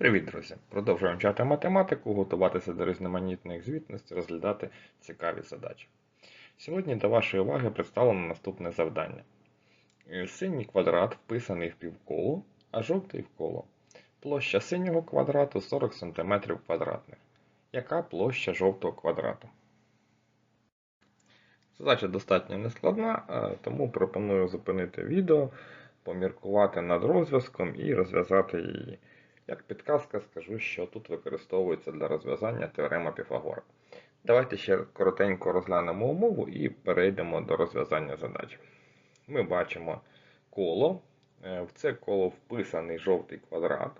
Привіт, друзі! Продовжуємо вчати математику, готуватися до різноманітних звітностей, розглядати цікаві задачі. Сьогодні до вашої уваги представлено наступне завдання. Е, Синій квадрат вписаний в півколо, а жовтий в коло. Площа синього квадрату 40 см квадратних. Яка площа жовтого квадрату? Задача достатньо нескладна, е, тому пропоную зупинити відео, поміркувати над розв'язком і розв'язати її. Як підказка скажу, що тут використовується для розв'язання теорема Піфагора. Давайте ще коротенько розглянемо умову і перейдемо до розв'язання задач. Ми бачимо коло. Е, В це коло вписаний жовтий квадрат,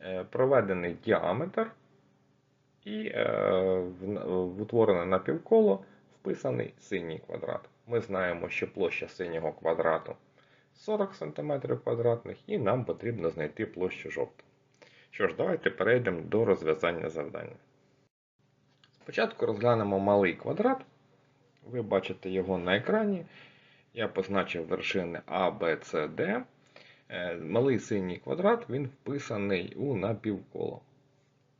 е, проведений діаметр і е, утворене напівколо вписаний синій квадрат. Ми знаємо, що площа синього квадрату 40 см квадратних і нам потрібно знайти площу жовтого. Що ж, давайте перейдемо до розв'язання завдання. Спочатку розглянемо малий квадрат. Ви бачите його на екрані. Я позначив вершини А, Б, С, Д. Е, Малий синій квадрат він вписаний у напівколо.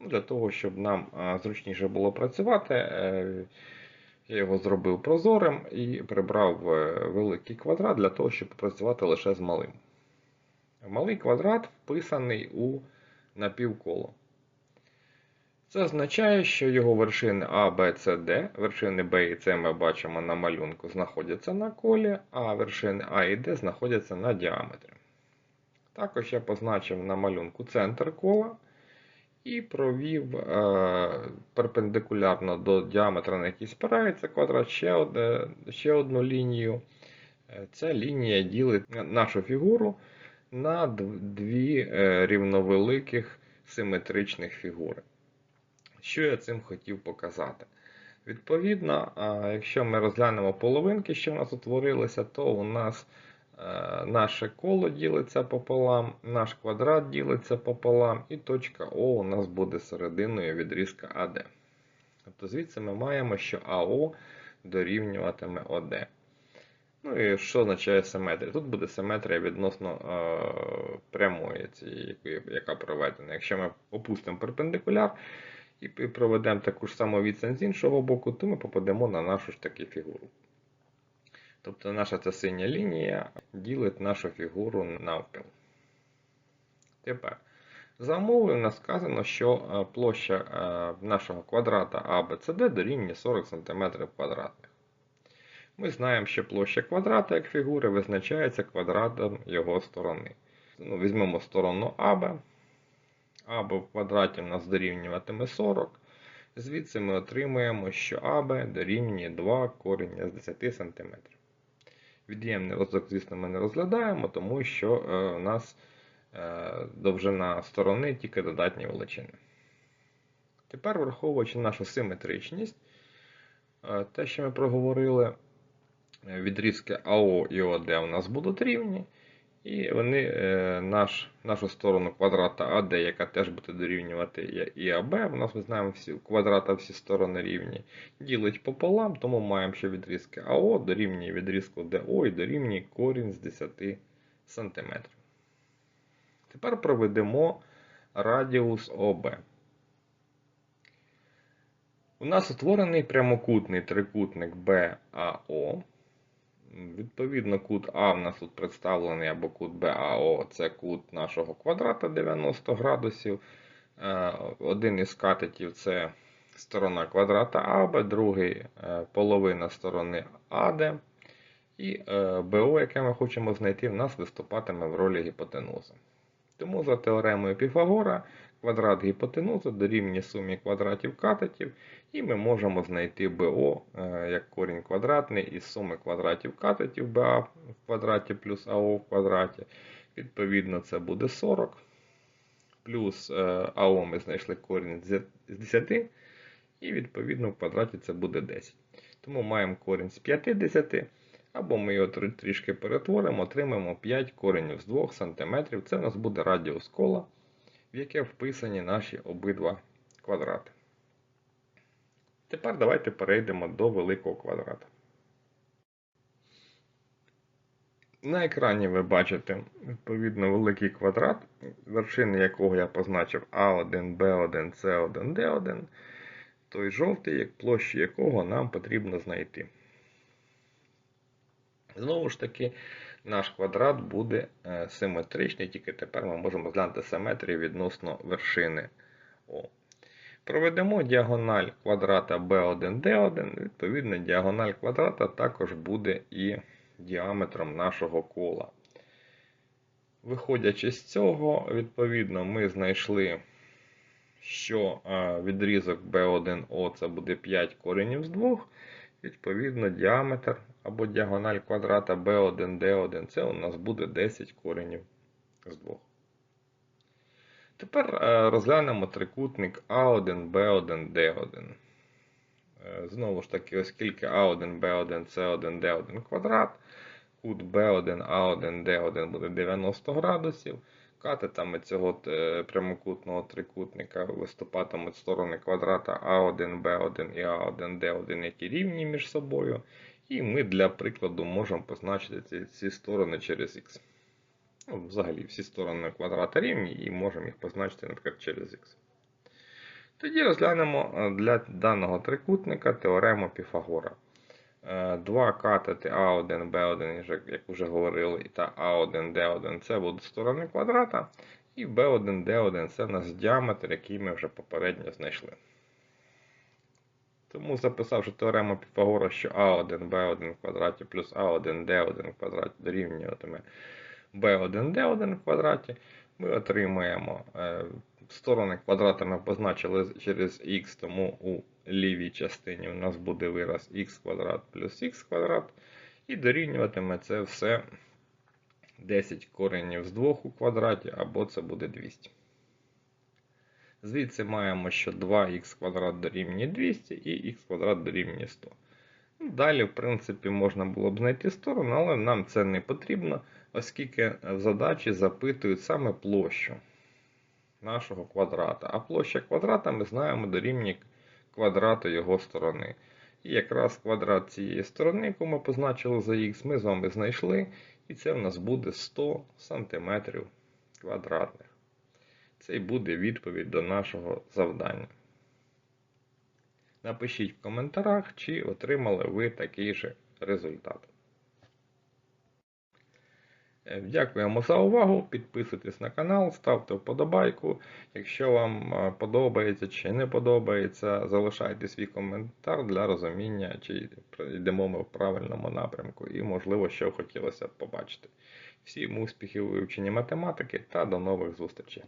Ну, Для того, щоб нам зручніше було працювати, е, я його зробив прозорим і прибрав е, великий квадрат для того, щоб працювати лише з малим. Малий квадрат вписаний у напівколо. Це означає, що його вершини А, Б, С, Д, вершини Б і С ми бачимо на малюнку, знаходяться на колі, а вершини А і Д знаходяться на діаметрі. Також я позначив на малюнку центр кола і провів е, перпендикулярно до діаметра, на який спирається квадрат, ще, одне, ще одну лінію. Е, Ця лінія ділить нашу фігуру на дві е, рівновеликих симетричних фігури. Що я цим хотів показати? Відповідно, якщо ми розглянемо половинки, що в нас утворилися, то у нас наше коло ділиться пополам, наш квадрат ділиться пополам, і точка О у нас буде серединою відрізка АД. Тобто звідси ми маємо, що АО дорівнюватиме ОД. Ну і що означає симетрія? Тут буде симетрія відносно е, прямої, цієї, яка проведена. Якщо ми опустимо перпендикуляр і проведемо таку ж саму відстань з іншого боку, то ми попадемо на нашу ж таки фігуру. Тобто наша ця синя лінія ділить нашу фігуру навпіл. Тепер, за умовою у нас сказано, що е, площа е, нашого квадрата ABCD дорівнює 40 см квадратних. Ми знаємо, що площа квадрата як фігури визначається квадратом його сторони. Ну, візьмемо сторону АБ. АБ в квадраті у нас дорівнюватиме 40. Звідси ми отримуємо, що АБ дорівнює 2 коріння з 10 см. Від'ємний розвиток, звісно, ми не розглядаємо, тому що е, у нас е, довжина сторони тільки додатні величини. Тепер, враховуючи нашу симетричність, е, те, що ми проговорили, відрізки АО і ОД у нас будуть рівні. І вони е, наш, нашу сторону квадрата АД, яка теж буде дорівнювати і- АБ, у нас ми знаємо всі квадрата всі сторони рівні, ділить пополам, тому маємо, що відрізки АО дорівнює відрізку ДО і дорівнює корінь з 10 см. Тепер проведемо радіус ОБ. У нас утворений прямокутний трикутник БАО. Відповідно, кут А в нас тут представлений або кут БАО це кут нашого квадрата 90 градусів. Е, Один із катетів це сторона квадрата АБ, другий е, половина сторони АД. І е, БО, яке ми хочемо знайти, в нас виступатиме в ролі гіпотенузи. Тому за теоремою Піфагора квадрат гіпотенузи дорівнює сумі квадратів катетів, і ми можемо знайти БО е, як корінь квадратний із суми квадратів катетів БА в квадраті плюс АО в квадраті. Відповідно, це буде 40. Плюс е, АО ми знайшли корінь з з 10, і відповідно в квадраті це буде 10. Тому маємо корінь з 50, або ми його трішки перетворимо, отримаємо 5 коренів з 2 см. Це у нас буде радіус кола, в яке вписані наші обидва квадрати. Тепер давайте перейдемо до великого квадрата. На екрані ви бачите відповідно великий квадрат, вершини якого я позначив А1, Б1, С1, Д1, той жовтий, як площу якого нам потрібно знайти. Знову ж таки, наш квадрат буде е, симетричний, тільки тепер ми можемо розглянути симетрію відносно вершини О. Проведемо діагональ квадрата B1, D1, відповідно, діагональ квадрата також буде і діаметром нашого кола. Виходячи з цього, відповідно, ми знайшли, що е, відрізок B1O це буде 5 коренів з 2. Відповідно, діаметр або діагональ квадрата B1, D1 це у нас буде 10 коренів з 2. Тепер е, розглянемо трикутник А1, Б1, Д1. Е, Знову ж таки, оскільки А1, Б1, С1, Д1 квадрат, кут B1, А1, Д1 буде 90 градусів. Катетами цього е, прямокутного трикутника виступатимуть сторони квадрата А1, Б1 і А1, Д1, які рівні між собою. І ми для прикладу можемо позначити ці, ці сторони через Х. Ну, взагалі, всі сторони квадрата рівні і можемо їх позначити, наприклад, через Х. Тоді розглянемо е, для даного трикутника теорему Піфагора. Е, Два катети А1, Б1, як вже говорили, та А1, Д1 це будуть сторони квадрата. І B1, D1 це у нас діаметр, який ми вже попередньо знайшли. Тому записавши теорему Піфагора, що А1, Б1 в квадраті плюс А1, Д1 в квадраті дорівнюватиме b1, d1 в квадраті, ми отримаємо е, сторони квадрата ми позначили через х, тому у лівій частині у нас буде вираз х квадрат плюс х квадрат. І дорівнюватиме це все 10 коренів з 2 у квадраті, або це буде 200. Звідси маємо, що 2х квадрат дорівнює 200 і х квадрат дорівнює 100. Далі, в принципі, можна було б знайти сторону, але нам це не потрібно, оскільки в задачі запитують саме площу нашого квадрата. А площа квадрата ми знаємо дорівнює квадрату його сторони. І якраз квадрат цієї сторони, яку ми позначили за х, ми з вами знайшли. І це в нас буде 100 см квадратних. Це і буде відповідь до нашого завдання. Напишіть в коментарях, чи отримали ви такий же результат. Е, Дякуємо за увагу. Підписуйтесь на канал, ставте вподобайку. Якщо вам е, подобається чи не подобається, залишайте свій коментар для розуміння, чи йдемо ми в правильному напрямку і, можливо, що хотілося б побачити. Всім успіхів у вивченні математики та до нових зустрічей!